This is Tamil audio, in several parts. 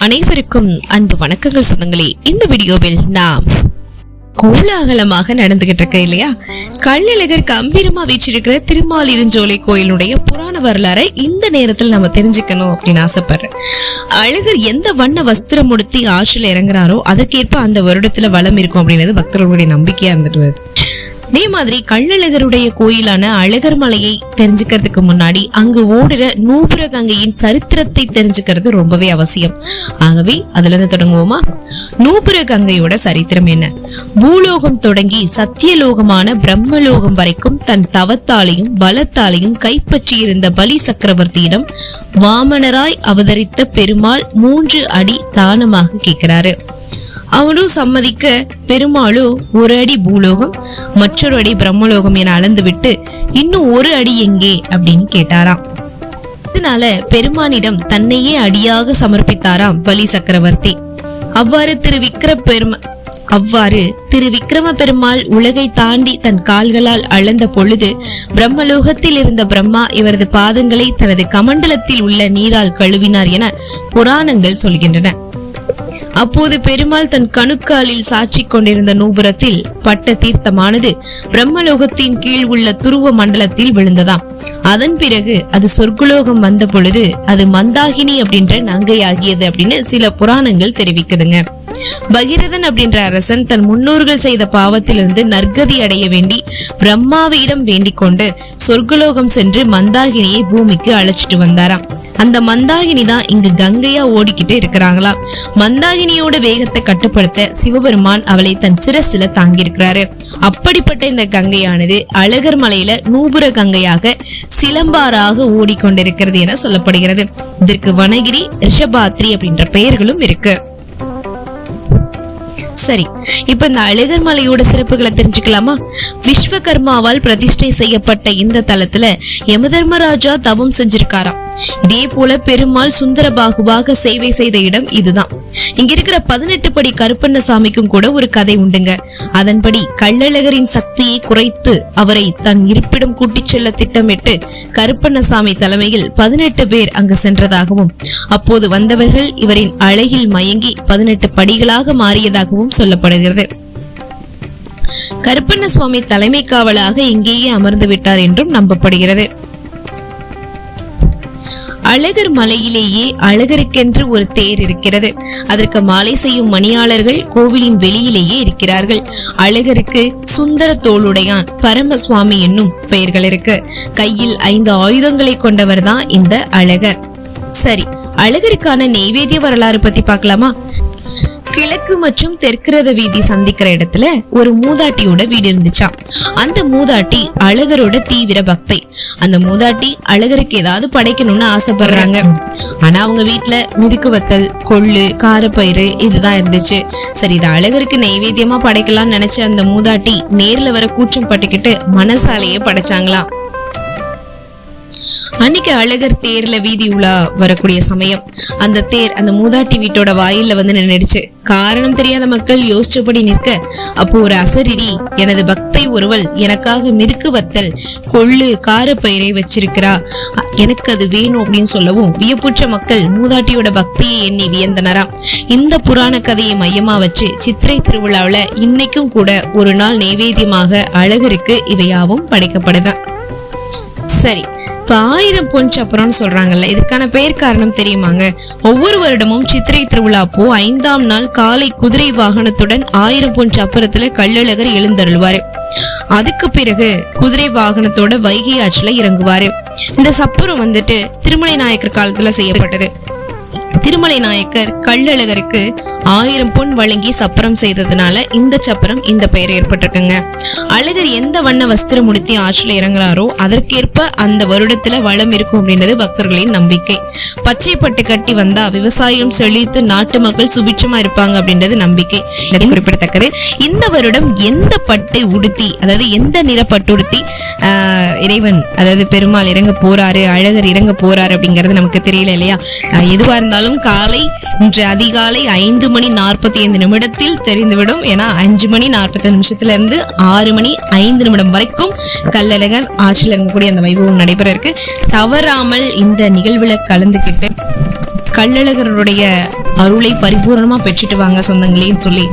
அனைவருக்கும் அன்பு வணக்கங்கள் சொந்தங்களே. இந்த வீடியோவில் நாம் கோலாகலமாக நடந்துகிட்டு இருக்க இல்லையா? கள்ளழகர் கம்பீரமா வீச்சிருக்கிற திருமாலிருஞ்சோலை கோயிலுடைய புராண வரலாறை இந்த நேரத்தில் நம்ம தெரிஞ்சுக்கணும் அப்படின்னு ஆசைப்படுறேன். அழகர் எந்த வண்ண வஸ்திரம் உடுத்தி ஆற்றில் இறங்குறாரோ அதற்கேற்ப அந்த வருடத்துல வளம் இருக்கும் அப்படின்றது பக்தர்களுடைய நம்பிக்கையா இருந்துட்டு வருது. அதே மாதிரி கள்ளழகருடைய கோயிலான அழகர் மலையை தெரிஞ்சுக்கிறதுக்கு முன்னாடி அங்கு ஓடுற நூபுர கங்கையின் சரித்திரத்தை தெரிஞ்சுக்கிறது ரொம்பவே அவசியம். ஆகவே அதுல இருந்து தொடங்குவோமா? நூபுர கங்கையோட சரித்திரம் என்ன? பூலோகம் தொடங்கி சத்தியலோகமான பிரம்மலோகம் வரைக்கும் தன் தவத்தாலையும் பலத்தாலையும் கைப்பற்றியிருந்த பலி சக்கரவர்த்தியிடம் வாமனராய் அவதரித்த பெருமாள் மூன்று அடி தானமாக கேட்கிறாரு. அவனும் சம்மதிக்க பெருமாளோ ஒரு அடி பூலோகம் மற்றொரு அடி பிரம்மலோகம் என அளந்துவிட்டு இன்னும் ஒரு அடி எங்கே? அப்படின்னு கேட்டாராம். இதனால பெருமானிடம் தன்னையே அடியாக சமர்ப்பித்தாராம் பலி சக்கரவர்த்தி. அவ்வாறு திரு விக்ர பெரும அவ்வாறு திரு விக்ரம பெருமாள் உலகை தாண்டி தன் கால்களால் அளந்த பொழுது பிரம்மலோகத்தில் இருந்த பிரம்மா இவரது பாதங்களை தனது கமண்டலத்தில் உள்ள நீரால் கழுவினார் என புராணங்கள் சொல்கின்றன. அப்போது பெருமாள் தன் கணுக்காலில் சாட்சி கொண்டிருந்த நூபுரத்தில் பட்ட தீர்த்தமானது பிரம்மலோகத்தின் கீழ் உள்ள துருவ மண்டலத்தில் விழுந்ததாம். அதன் பிறகு அது சொர்க்குலோகம் வந்த பொழுது அது மந்தாகினி அப்படின்ற நங்கையாகியது அப்படின்னு சில புராணங்கள் தெரிவிக்குதுங்க. பகிரதன் அப்படின்ற அரசன் தன் முன்னோர்கள் செய்த பாவத்திலிருந்து நற்கதி அடைய வேண்டி பிரம்மாவிடம் வேண்டிக் கொண்டு சொர்க்கலோகம் சென்று மந்தாகினியை பூமிக்கு அழைச்சிட்டு வந்தாராம். அந்த மந்தாகினி தான் இங்கு கங்கையா ஓடிக்கிட்டு இருக்கிறாங்களாம் மந்தாகினியோட வேகத்தை கட்டுப்படுத்த சிவபெருமான் அவளை தன் சிரசில தாங்கியிருக்கிறாரு. அப்படிப்பட்ட இந்த கங்கையானது அழகர் மலையில நூபுர கங்கையாக சிலம்பாராக ஓடிக்கொண்டிருக்கிறது என சொல்லப்படுகிறது. இதற்கு வனகிரி ரிஷபாத்ரி அப்படின்ற பெயர்களும் இருக்கு. சரி இப்ப இந்த அழகர் மலையோட சிறப்புகளை தெரிஞ்சுக்கலாமா? விஸ்வகர்மாவால் பிரதிஷ்டை செய்யப்பட்ட இந்த தலத்துல யமதர்மராஜா தவம் செஞ்சிருக்காராம். இதே போல பெருமாள் சுந்தரபாகுவாக சேவை செய்த இடம் இதுதான். இங்க இருக்கிற பதினெட்டு படி கருப்பண்ண சாமிக்கும் கூட ஒரு கதை உண்டுங்க. அதன்படி கள்ளழகரின் சக்தியை குறைத்து அவரை தன் இருப்பிடம் கூட்டிச் செல்ல திட்டமிட்டு கருப்பண்ணசாமி தலைமையில் பதினெட்டு பேர் அங்கு சென்றதாகவும் அப்போது வந்தவர்கள் இவரின் அழகில் மயங்கி பதினெட்டு படிகளாக மாறியதாகவும் சொல்லப்படுகிறது. கருப்பண்ண சுவாமி தலைமை காவலாக இங்கேயே அமர்ந்து விட்டார் என்றும் நம்பப்படுகிறது. அழகர் மலையிலேயே அழகருக்கென்று ஒரு தேர் இருக்கிறது. அதற்கு மாலை செய்யும் மணியாளர்கள் கோவிலின் வெளியிலேயே இருக்கிறார்கள். அழகருக்கு சுந்தர தோளுடையான் பரமசுவாமி என்னும் பெயர்கள் இருக்கு. கையில் ஐந்து ஆயுதங்களை கொண்டவர் தான் இந்த அழகர். சரி அழகருக்கான நெய்வேத்திய வரலாறு பத்தி பார்க்கலாமா? கிழக்கு மற்றும் தெற்கிரத வீதி சந்திக்கிற இடத்துல ஒரு மூதாட்டியோட வீடு இருந்துச்சாம். அந்த மூதாட்டி அழகரோட தீவிர பக்தை. அந்த மூதாட்டி அழகருக்கு ஏதாவது படைக்கணும்னு ஆசைப்படுறாங்க. ஆனா அவங்க வீட்டுல முதுக்கு வத்தல் கொள்ளு காரப்பயிறு இதுதான் இருந்துச்சு. சரி இது அழகருக்கு நைவேத்தியமா படைக்கலாம்னு நினைச்ச அந்த மூதாட்டி நேர்ல வர கூச்சம் பட்டுக்கிட்டு மனசாலேயே படைச்சாங்களாம். அன்னைக்கு அழகர் தேர்ல வீதி உலா வரக்கூடிய சமயம். அந்த தேர் அந்த மூதாட்டி வீட்டோட வாயில வந்து நின்னுடுச்சு. காரணம் தெரியாத மக்கள் யோசிச்சபடி நிற்க அப்போ ஒரு அசரிரி எனது பக்தை ஒருவள் எனக்காக மிதுக்கு வத்தல் கொள்ளு காரப்பயிரை வச்சிருக்கிறா. எனக்கு அது வேணும் அப்படின்னு சொல்லவும் வியப்புற்ற மக்கள் மூதாட்டியோட பக்தியை எண்ணி வியந்தனராம் இந்த புராண கதையை மையமா வச்சு சித்திரை திருவிழாவில இன்னைக்கும் கூட ஒரு நாள் நைவேத்தியமாக அழகருக்கு இவையாவும் படைக்கப்படுதான். சரி இப்ப ஆயிரம் பொன் சப்பரம்னு சொல்றாங்கல்ல இதுக்கான பெயர் காரணம் தெரியுமாங்க? ஒவ்வொரு வருடமும் சித்திரை திருவிழா அப்போ ஐந்தாம் நாள் காலை குதிரை வாகனத்துடன் ஆயிரம் பொன் சப்பரத்துல கள்ளழகர் எழுந்தருள்வாரு. அதுக்கு பிறகு குதிரை வாகனத்தோட வைகை ஆற்றுல இறங்குவாரு. இந்த சப்பரம் வந்துட்டு திருமலை நாயக்கர் காலத்துல செய்யப்பட்டது. திருமலை நாயக்கர் கள்ளழகருக்கு ஆயிரம் பொன் வழங்கி சப்பரம் செய்ததுனால இந்த சப்பரம் இந்த பெயர் ஏற்பட்டிருக்குங்க. அழகர் எந்த வண்ண வஸ்திரம் உடுத்தி ஆற்றில் இறங்குறாரோ அதற்கேற்ப அந்த வருடத்துல வளம் இருக்கும் அப்படின்றது பக்தர்களின் நம்பிக்கை. பச்சை பட்டு கட்டி வந்தா விவசாயம் செழித்து நாட்டு மக்கள் சுபிட்சமா இருப்பாங்க அப்படின்றது நம்பிக்கை. குறிப்பிடத்தக்கது. இந்த வருடம் எந்த பட்டை உடுத்தி அதாவது எந்த நிற பட்டு உடுத்தி ஆஹ், இறைவன் அதாவது பெருமாள் இறங்க போறாரு அழகர் இறங்க போறாரு அப்படிங்கிறது நமக்கு தெரியல இல்லையா? எதுவா இருந்தாலும் அனைத்தும் காலை இன்று அதிகாலை ஐந்து மணி நாற்பத்தி ஐந்து நிமிடத்தில் தெரிந்துவிடும். ஏன்னா அஞ்சு மணி நாற்பத்தி நிமிஷத்துல இருந்து ஆறு மணி ஐந்து நிமிடம் வரைக்கும் கல்லழகர் ஆட்சியில் இருக்கக்கூடிய அந்த வைபவம் நடைபெற இருக்கு. தவறாமல் இந்த நிகழ்வுல கலந்துக்கிட்டு கள்ளழகருடைய அருளை பரிபூர்ணமா பெற்றுட்டு வாங்க சொந்தங்களேன்னு சொல்லி.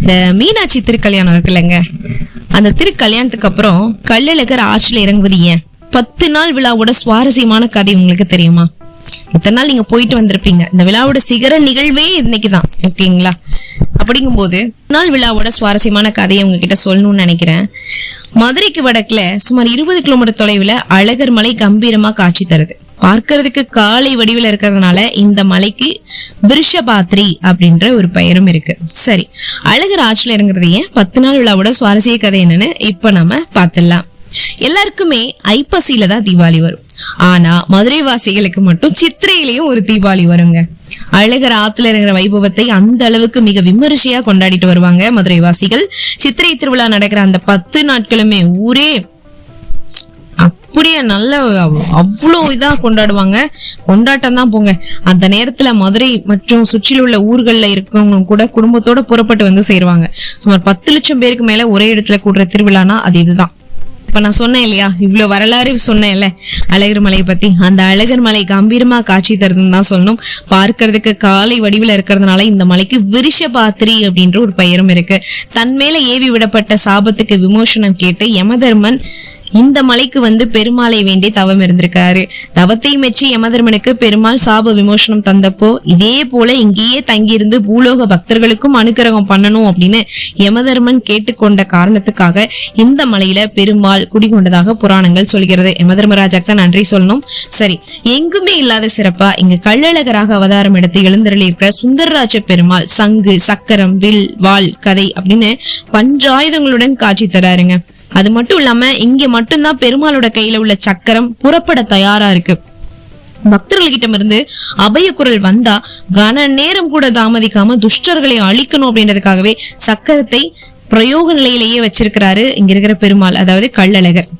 இந்த மீனாட்சி திருக்கல்யாணம் இருக்குல்லங்க அந்த திருக்கல்யாணத்துக்கு அப்புறம் கள்ளழகர் ஆட்சியில இறங்குவது ஏன்? பத்து நாள் விழாவோட சுவாரஸ்யமான கதை உங்களுக்கு தெரியுமா? இத்தனை நாள் நீங்க போயிட்டு வந்திருப்பீங்க. இந்த விழாவோட சிகர நிகழ்வே இன்னைக்கு தான் ஓகேங்களா? அப்படிங்கும்போது நாள் விழாவோட சுவாரஸ்யமான கதையை உங்ககிட்ட சொல்லணும்னு நினைக்கிறேன். மதுரைக்கு வடக்குல சுமார் இருபது கிலோமீட்டர் தொலைவுல அழகர் மலை கம்பீரமா காட்சி தருது. பார்க்கறதுக்கு காலை வடிவில் இருக்கிறதுனால இந்த மலைக்கு விருஷபாத்ரி அப்படின்ற ஒரு பெயரும் இருக்கு. சரி அழகர் ஆட்சியில் இறங்குறது ஏன்? பத்து நாள் விழாவோட சுவாரஸ்ய கதை என்னன்னு இப்ப நம்ம பார்த்துடலாம். எல்லாருக்குமே ஐப்பசியில தான் தீபாவளி வரும். ஆனா மதுரை வாசிகளுக்கு மட்டும் சித்திரையிலயும் ஒரு தீபாவளி வருங்க. அழகர் ஆத்துல இருக்கிற வைபவத்தை அந்த அளவுக்கு மிக விமரிசையா கொண்டாடிட்டு வருவாங்க மதுரை வாசிகள். சித்திரை திருவிழா நடக்கிற அந்த பத்து நாட்களுமே ஊரே அப்படியே நல்ல அவ்வளோ இதா கொண்டாடுவாங்க. கொண்டாட்டம் தான் போங்க. அந்த நேரத்துல மதுரை மற்றும் சுற்றிலுள்ள உள்ள ஊர்கள்ல இருக்கவங்க கூட குடும்பத்தோட புறப்பட்டு வந்து சேருவாங்க. சுமார் பத்து லட்சம் பேருக்கு மேல ஒரே இடத்துல கூடுற திருவிழானா அது இதுதான். இப்ப நான் சொன்னேன் இல்லையா? இவ்வளவு வரலாறு சொன்னேன்ல. அழகர் மலையை பத்தி. அந்த அழகர் மலை கம்பீரமா காட்சி தருதுன்னு தான் சொல்லணும். பார்க்கறதுக்கு காலை வடிவில் இருக்கிறதுனால இந்த மலைக்கு விருஷபாத்திரி அப்படின்ற ஒரு பெயரும் இருக்கு. தன் மேல ஏவி விடப்பட்ட சாபத்துக்கு விமோசனம் கேட்டு யமதர்மன் இந்த மலைக்கு வந்து பெருமாளை வேண்டி தவம் இருந்திருக்காரு. தவத்தை மெச்சி யமதர்மனுக்கு பெருமாள் சாப விமோசனம் தந்தப்போ இதே போல இங்கேயே தங்கியிருந்து பூலோக பக்தர்களுக்கும் அனுக்கிரகம் பண்ணணும் அப்படின்னு யமதர்மன் கேட்டுக்கொண்ட காரணத்துக்காக இந்த மலையில பெருமாள் குடிகொண்டதாக புராணங்கள் சொல்கிறது. யமதர்மராஜாக்கு நன்றி சொல்லணும். சரி எங்குமே இல்லாத சிறப்பா இங்க கள்ளழகராக அவதாரம் எடுத்து எழுந்தருளி இருக்கிற சுந்தரராஜ பெருமாள் சங்கு சக்கரம் வில் வாள் கதை அப்படின்னு பஞ்சாயுதங்களுடன் காட்சி தராருங்க. அது மட்டும் இல்லாம இங்க மட்டும்தான் பெருமாளோட கையில உள்ள சக்கரம் புறப்பட தயாரா இருக்கு. பக்தர்கள்கிட்ட இருந்து அபய குரல் வந்தா கன நேரம் கூட தாமதிக்காம துஷ்டர்களை அழிக்கணும் அப்படின்றதுக்காகவே சக்கரத்தை பிரயோக நிலையிலேயே வச்சிருக்கிறாரு இங்க இருக்கிற பெருமாள் அதாவது கள்ளழகர்.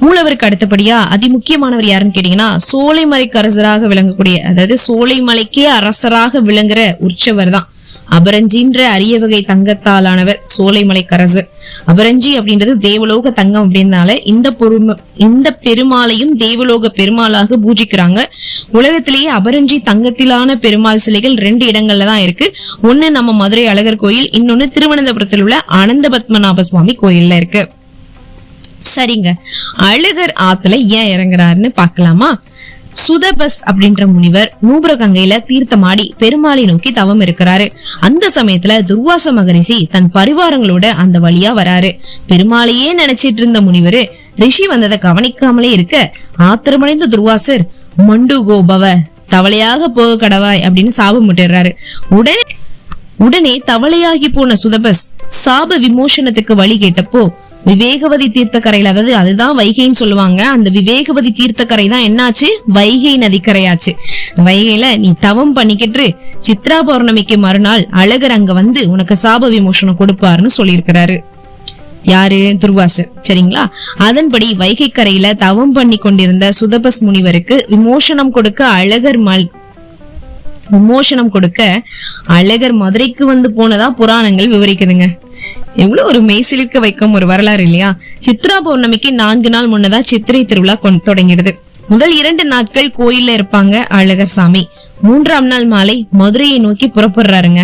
மூலவருக்கு அடுத்தபடியா அதி முக்கியமானவர் யாருன்னு கேட்டீங்கன்னா சோலைமலைக்கு அரசராக விளங்கக்கூடிய அதாவது சோலைமலைக்கே அரசராக விளங்குற உற்சவர் தான். அபரஞ்சின்ற அரிய வகை தங்கத்தாலானவர் சோலைமலைக்கரசர் அபரஞ்சி அப்படின்றது தேவலோக தங்கம் அப்படின்னால இந்த பொறும இந்த பெருமாளையும் தேவலோக பெருமாளாக பூஜிக்கிறாங்க. உலகத்திலேயே அபரஞ்சி தங்கத்திலான பெருமாள் சிலைகள் ரெண்டு இடங்கள்ல தான் இருக்கு. ஒண்ணு நம்ம மதுரை அழகர் கோயில் இன்னொன்னு திருவனந்தபுரத்தில் உள்ள அனந்த பத்மநாப சுவாமி கோயில்ல இருக்கு. சரிங்க. அழகர் ஆத்துல ஏன் இறங்குறாருன்னு பாக்கலாமா சுதபஸ் அப்படின்ற முனிவர் நூபுரகங்கையில தீர்த்தமாடி பெருமாளை நோக்கி தவம் இருக்கிறாரு. அந்த சமயத்துல துர்வாச மகரிஷி தன் பரிவாரங்களோட அந்த வழியா வராரு. பெருமாளையே நினைச்சிட்டு இருந்த முனிவர் ரிஷி வந்ததை கவனிக்காமலே இருக்க ஆத்திரமடைந்த துர்வாசர் மண்டு கோபவ தவளையாக போக கடவாய் அப்படின்னு சாபம் விட்டுறாரு உடனே உடனே தவளையாகி போன சுதபஸ் சாப விமோசனத்துக்கு வழி கேட்டப்போ விவேகவதி தீர்த்தக்கரையில அதாவது அதுதான் வைகைன்னு சொல்லுவாங்க. அந்த விவேகவதி தீர்த்தக்கரை தான் என்னாச்சு? வைகை நதிக்கரையாச்சு. வைகையில நீ தவம் பண்ணிக்கிட்டு சித்ரா பௌர்ணமிக்கு மறுநாள் அழகர் அங்க வந்து உனக்கு சாப விமோசனம் கொடுப்பாருன்னு சொல்லியிருக்கிறாரு. யாரு? துர்வாசர். சரிங்களா? அதன்படி வைகை கரையில தவம் பண்ணி கொண்டிருந்த சுதபஸ் முனிவருக்கு விமோசனம் கொடுக்க அழகர் மல் விமோசனம் கொடுக்க அழகர் மதுரைக்கு வந்து போனதா புராணங்கள் விவரிக்குதுங்க. எவ்வளவு ஒரு மெய்சிலிருக்க வைக்கும் ஒரு வரலாறு இல்லையா? சித்ரா பௌர்ணமிக்கு நான்கு நாள் முன்னதா சித்திரை திருவிழா தொடங்கிடுது. முதல் இரண்டு நாட்கள் கோயில்ல இருப்பாங்க அழகர் சாமி. மூன்றாம் நாள் மாலை மதுரையை நோக்கி புறப்படுறாருங்க.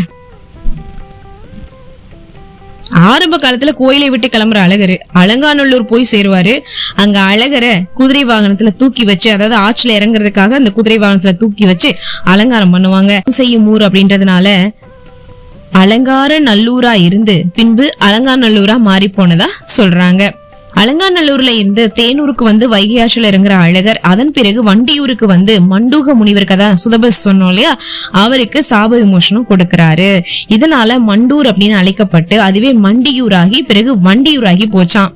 ஆரம்ப காலத்துல கோயிலை விட்டு கிளம்புற அழகர். அலங்காநல்லூர் போய் சேருவாரு. அங்க அழகரை குதிரை வாகனத்துல தூக்கி வச்சு அதாவது ஆற்றுல இறங்குறதுக்காக அந்த குதிரை வாகனத்துல தூக்கி வச்சு அலங்காரம் பண்ணுவாங்க. செய்யும் ஊர் அப்படின்றதுனால அலங்கார நல்லூரா இருந்து பின்பு அலங்காநல்லூரா மாறி போனதா சொல்றாங்க. அலங்காநல்லூர்ல இருந்து தேனூருக்கு வந்து வைகை ஆற்றில் இறங்குற அழகர் அதன் பிறகு வண்டியூருக்கு வந்து மண்டூக முனிவர் கதா சுதபஸ் சொன்னோம் இல்லையா? அவருக்கு சாப விமோசனம் கொடுக்கிறாரு. இதனால மண்டூர் அப்படின்னு அழைக்கப்பட்டு அதுவே மண்டியூராகி பிறகு வண்டியூராகி போச்சான்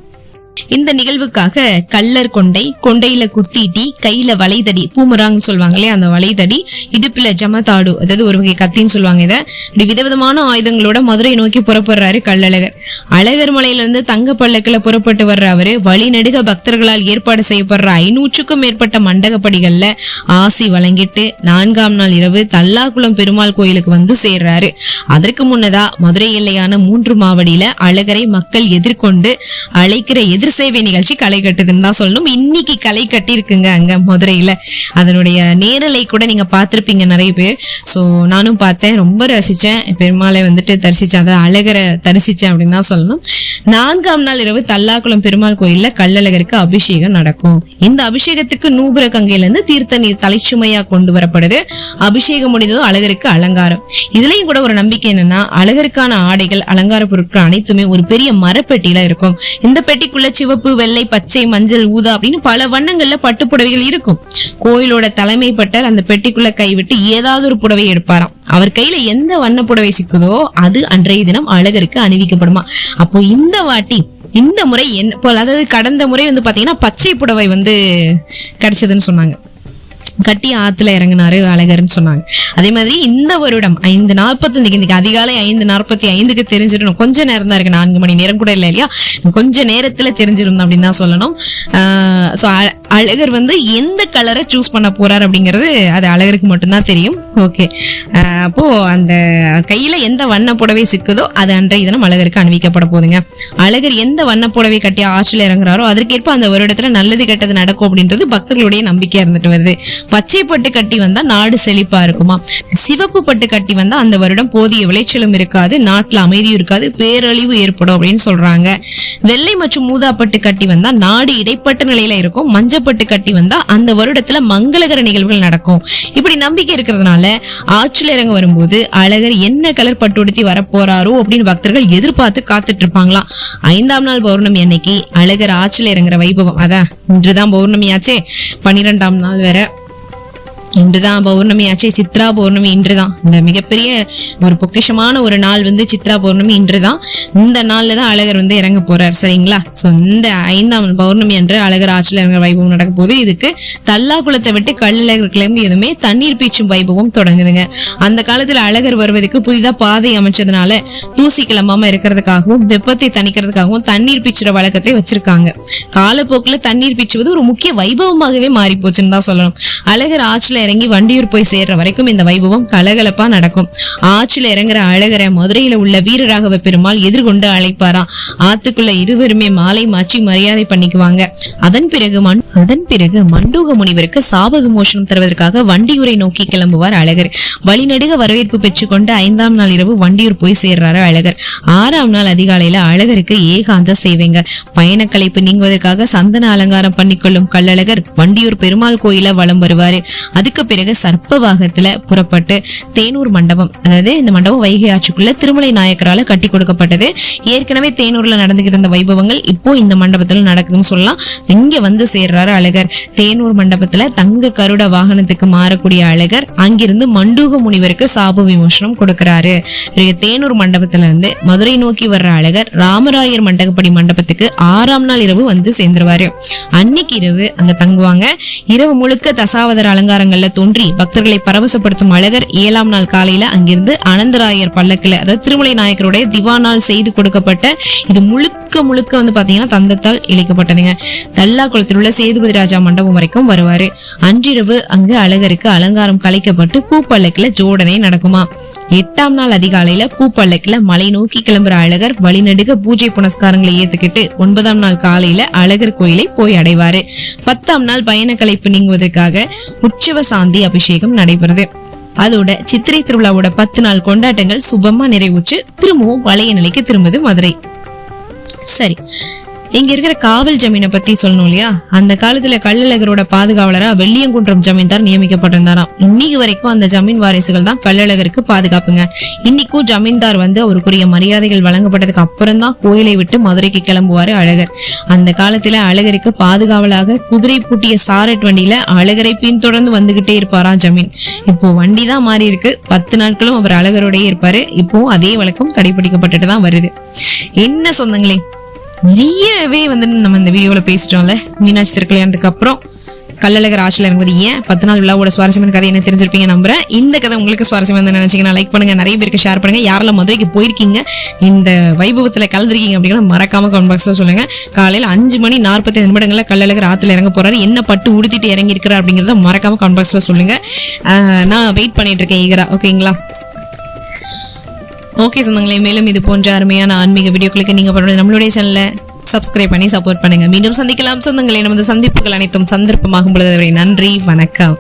இந்த நிகழ்வுக்காக கல்லர் கொண்டை கொண்டையில குத்திட்டி கையில வளைதடி பூமராங் சொல்லுவாங்க அந்த வளைதடி இடுப்புல ஜமதாடு அதாவது ஒரு வகை கத்தின்னு சொல்லுவாங்க இதை. இப்படி விதவிதமான ஆயுதங்களோட மதுரை நோக்கி புறப்படுறாரு கள்ளழகர். அழகர் மலையிலிருந்து தங்க பள்ளக்கில புறப்பட்டு வர்ற அவரு வழிநடுக பக்தர்களால் ஏற்பாடு செய்யப்படுற ஐநூற்றுக்கும் மேற்பட்ட மண்டகப்படிகள்ல ஆசி வழங்கிட்டு நான்காம் நாள் இரவு தல்லாக்குளம் பெருமாள் கோயிலுக்கு வந்து சேர்றாரு. அதற்கு முன்னதா மதுரை எல்லையான மூன்று மாவடியில அழகரை மக்கள் எதிர்கொண்டு அழைக்கிற எதிர் சேவை நிகழ்ச்சி களை கட்டுதுன்னு தான் சொல்லணும். இன்னைக்கு களை கட்டி இருக்குங்க அங்க மதுரையில. அதனுடைய நேரலை கூட நீங்க பார்த்திருப்பீங்க நிறைய பேர். ஸோ நானும் பார்த்தேன். ரொம்ப ரசிச்சேன். பெருமாளை வந்துட்டு தரிசிச்சேன் அதாவது அழகரை தரிசிச்சேன் அப்படின்னு தான் சொல்லணும். நான்காம் நாள் இரவு தல்லாக்குளம் பெருமாள் கோயில்ல கள்ளழகருக்கு அபிஷேகம் நடக்கும். இந்த அபிஷேகத்துக்கு நூபுர கங்கையில இருந்து தீர்த்த நீர் தலைச்சுமையா கொண்டு வரப்படுது. அபிஷேகம் முடிந்ததும் அழகருக்கு அலங்காரம். இதுலயும் கூட ஒரு நம்பிக்கை என்னன்னா அழகருக்கான ஆடைகள் அலங்கார பொருட்கள் அனைத்துமே ஒரு பெரிய மரப்பெட்டியில இருக்கும். இந்த பெட்டிக்குள்ள சிவப்பு வெள்ளை பச்சை மஞ்சள் ஊதா அப்படின்னு பல வண்ணங்கள்ல பட்டு புடவைகள் இருக்கும். கோயிலோட தலைமை பட்டர் அந்த பெட்டிக்குள்ள கைவிட்டு ஏதாவது ஒரு புடவை எடுப்பாராம். அவர் கையில எந்த வண்ண புடவை சிக்குதோ அது அன்றைய தினம் அழகருக்கு அணிவிக்கப்படுமா. அப்போ இந்த வாட்டி இந்த முறை என்ன அதாவது கடந்த முறை வந்து பாத்தீங்கன்னா பச்சை புடவை வந்து கிடைச்சதுன்னு சொன்னாங்க. கட்டி ஆத்துல இறங்குனாரு அழகர்னு சொன்னாங்க. அதே மாதிரி இந்த வருடம் ஐந்து நாற்பத்தஞ்சுக்கு இன்னைக்கு அதிகாலை ஐந்து நாற்பத்தி ஐந்துக்கு தெரிஞ்சிடணும். கொஞ்ச நேரம் தான் இருக்கு. நான்கு மணி நேரம் கூட இல்லை இல்லையா? கொஞ்ச நேரத்துல தெரிஞ்சிருந்தோம் அப்படின்னு தான் சொல்லணும். ஸோ அழகர் வந்து எந்த கலரை சூஸ் பண்ண போறார் அப்படிங்கிறது அது அழகருக்கு மட்டும்தான் தெரியும். ஓகே அப்போ அந்த கையில எந்த வண்ண புடவை சிக்குதோ அது அன்றைய தினம் அழகருக்கு அணிவிக்கப்பட போதுங்க அழகர் எந்த வண்ண புடவை கட்டி ஆற்றில் இறங்குறாரோ அதற்கேற்ப அந்த வருடத்துல நல்லது கெட்டது நடக்கும் அப்படின்றது பக்தர்களுடைய நம்பிக்கையா இருந்துட்டு வருது. பச்சை பட்டு கட்டி வந்தா நாடு செழிப்பா இருக்குமா? சிவப்பு பட்டு கட்டி வந்தா அந்த வருடம் போதிய விளைச்சலும் இருக்காது நாட்டுல அமைதியும் இருக்காது பேரழிவு ஏற்படும் அப்படின்னு சொல்றாங்க. வெள்ளை மற்றும் மூதா பட்டு கட்டி வந்தா நாடு இடைப்பட்ட நிலையில இருக்கும் மஞ்சப்பட்டு கட்டி வந்தா அந்த வருடத்துல மங்களகர நிகழ்வுகள் நடக்கும். இப்படி நம்பிக்கை இருக்கிறதுனால ஆற்றில் இறங்க வரும்போது அழகர் என்ன கலர் பட்டு உடுத்தி வரப்போறாரோ அப்படின்னு பக்தர்கள் எதிர்பார்த்து காத்துட்டு இருப்பாங்களாம். ஐந்தாம் நாள் பௌர்ணமி அன்னைக்கு அழகர் ஆற்றில் இறங்குற வைபவம். அதான் இன்றுதான் பௌர்ணமியாச்சே. பன்னிரெண்டாம் நாள் வேற. இன்றுதான் பௌர்ணமி. ஆச்சே சித்ரா பௌர்ணமி இன்றுதான். இந்த மிகப்பெரிய ஒரு பொக்கிஷமான ஒரு நாள் வந்து சித்ரா பௌர்ணமி இன்றுதான். இந்த நாள்ல தான் அழகர் வந்து இறங்க போறார் சரிங்களா? ஸோ இந்த ஐந்தாம் பௌர்ணமி அன்று அழகர் ஆற்றில் இறங்குற வைபவம் நடக்கும் போது இதுக்கு தல்லா குளத்தை விட்டு கல்லழகர் கிளம்பி எதுவுமே தண்ணீர் பீச்சும் வைபவம் தொடங்குதுங்க. அந்த காலத்துல அழகர் வருவதற்கு புதிதா பாதை அமைச்சதுனால தூசி கிளம்பாம இருக்கிறதுக்காகவும் வெப்பத்தை தணிக்கிறதுக்காகவும் தண்ணீர் பீச்சுற வழக்கத்தை வச்சிருக்காங்க. காலப்போக்கில் தண்ணீர் பீச்சுவது ஒரு முக்கிய வைபவமாகவே மாறி போச்சுன்னு தான் சொல்லணும். அழகர் ஆற்றில் இறங்கி வண்டியூர் போய் சேர்ற வரைக்கும் இந்த வைபவம் கலகலப்பா நடக்கும். ஆற்றில் இறங்குற அழகரை மதுரையில உள்ள வீரராகவ பெருமாள் எதிர்கொண்டு அழைப்பாராம் ஆத்துக்குள்ள இருவருமே மாலை மாற்றி மரியாதை பண்ணிக்குவாங்க. அதன் பிறகு மண் அதன் பிறகு மண்டூக முனிவருக்கு சாப விமோசனம் தருவதற்காக வண்டியூரை நோக்கி கிளம்புவார் அழகர். வழிநடுக வரவேற்பு பெற்றுக்கொண்டு ஐந்தாம் நாள் இரவு வண்டியூர் போய் சேர்றாரு அழகர். ஆறாம் நாள் அதிகாலையில அழகருக்கு ஏகாந்த சேவைங்க. பயண களைப்பு நீங்குவதற்காக சந்தன அலங்காரம் பண்ணிக்கொள்ளும் கள்ளழகர் வண்டியூர் பெருமாள் கோயில வலம் வருவாரு. அதுக்கு இதுக்கு பிறகு சர்ப்பவாகத்துல புறப்பட்டு தேனூர் மண்டபம் அதாவது இந்த மண்டபம் வைகை ஆட்சிக்குள்ள திருமலை நாயக்கரால கட்டி கொடுக்கப்பட்டது. ஏற்கனவே தேனூர்ல நடந்துகிட்டு இருந்த வைபவங்கள் இப்போ இந்த மண்டபத்துல நடக்குதுன்னு சொல்லலாம். இங்க வந்து சேர்றாரு அழகர். தேனூர் மண்டபத்துல தங்க கருட வாகனத்துக்கு மாறக்கூடிய அழகர் அங்கிருந்து மண்டூக முனிவருக்கு சாப விமோசனம் கொடுக்கிறாரு. தேனூர் மண்டபத்துல இருந்து மதுரை நோக்கி வர்ற அழகர் ராமராயர் மண்டகப்படி மண்டபத்துக்கு ஆறாம் நாள் இரவு வந்து சேர்ந்துருவாரு. அன்னைக்கு இரவு அங்க தங்குவாங்க. இரவு முழுக்க தசாவதர் அலங்காரங்கள் அலங்காரங்கள்ல தோன்றி பக்தர்களை பரவசப்படுத்தும் அழகர் ஏழாம் நாள் காலையில அங்கிருந்து அனந்தராயர் பல்லக்கில் அதாவது திருமலை நாயக்கருடைய திவானால் செய்து கொடுக்கப்பட்ட இது முழுக்க முழுக்க வந்து பாத்தீங்கன்னா தந்தத்தால் இழைக்கப்பட்டதுங்க. தல்லா குளத்தில் உள்ள சேதுபதி ராஜா மண்டபம் வரைக்கும் வருவாரு. அன்றிரவு அங்கு அழகருக்கு அலங்காரம் கலைக்கப்பட்டு பூப்பல்லக்கில் ஜோடனை நடக்குமா. எட்டாம் நாள் அதிகாலையில பூப்பல்லக்கில் மலை நோக்கி கிளம்புற அழகர் வழிநடுக பூஜை புனஸ்காரங்களை ஏத்துக்கிட்டு ஒன்பதாம் நாள் காலையில அழகர் கோயிலை போய் அடைவாரு. பத்தாம் நாள் பயண கலைப்பு நீங்குவதற்காக உற்சவ சாந்தி அபிஷேகம் நடைபெறுது. அதோட சித்திரை திருவிழாவோட பத்து நாள் கொண்டாட்டங்கள் சுபமா நிறைவுற்று திரும்பவும் பழைய நிலைக்கு திரும்புது மதுரை. சரி இங்க இருக்கிற காவல் ஜமீனை பத்தி சொல்லணும் இல்லையா? அந்த காலத்துல கள்ளழகரோட பாதுகாவலரா வெள்ளியங்குன்றம் ஜமீன்தார் நியமிக்கப்பட்டிருந்தாராம். இன்னைக்கு வரைக்கும் அந்த ஜமீன் வாரிசுகள் தான் கள்ளழகருக்கு பாதுகாப்புங்க. இன்னைக்கும் ஜமீன்தார் வந்து அவருக்குரிய மரியாதைகள் வழங்கப்பட்டதுக்கு அப்புறம் தான் கோயிலை விட்டு மதுரைக்கு கிளம்புவாரு அழகர். அந்த காலத்துல அழகருக்கு பாதுகாவலாக குதிரை பூட்டிய சாரட் வண்டியில அழகரை பின்தொடர்ந்து வந்துகிட்டே இருப்பாராம் ஜமீன். இப்போ வண்டி தான் மாறி இருக்கு. பத்து நாட்களும் அவர் அழகரோடயே இருப்பாரு. இப்போ அதே வழக்கம் கடைபிடிக்கப்பட்டுட்டு தான் வருது. என்ன சொந்தங்களே? நிறையவே வந்து நம்ம இந்த வீடியோவில் பேசிட்டோம்ல. மீனாட்சி திருக்கல்யாணத்துக்கு அப்புறம் கல்லழகர் ஆட்சியில் இறங்குவது ஏன் பத்து நாள் விழாவோட சுவாரஸ்யமான கதை என்ன தெரிஞ்சிருப்பீங்க நம்புறேன். இந்த கதை உங்களுக்கு சுவாரஸ்யமாக இருந்தா நினைச்சீங்கன்னா லைக் பண்ணுங்க. நிறைய பேருக்கு ஷேர் பண்ணுங்க. யாரெல்லாம் மதுரைக்கு போயிருக்கீங்க இந்த வைபவத்தில் கலந்துருக்கீங்க அப்படின்னா மறக்காம கமெண்ட் பாக்ஸில் சொல்லுங்க. காலையில் அஞ்சு மணி நாற்பத்தி நிமிடங்களில் கள்ளழகர் ஆற்றுல இறங்க போறாரு. என்ன பட்டு உடுத்திட்டு இறங்கி இருக்கிறார் அப்படிங்கறத மறக்காம கமெண்ட் பாக்ஸில் சொல்லுங்க. நான் வெயிட் பண்ணிட்டு இருக்கேன் ஈகரா. ஓகேங்களா ஓகே சொந்தங்களே மேலும் இது போன்ற அருமையான ஆன்மீக வீடியோக்களுக்கு நீங்கள் பண்ணுறது நம்மளுடைய சேனலை சப்ஸ்கிரைப் பண்ணி சப்போர்ட் பண்ணுங்க. மீண்டும் சந்திக்கலாம் சொந்தங்களே. நமது சந்திப்புகள் அனைத்தும் சந்தர்ப்பமாகும் பொழுது. நன்றி வணக்கம்.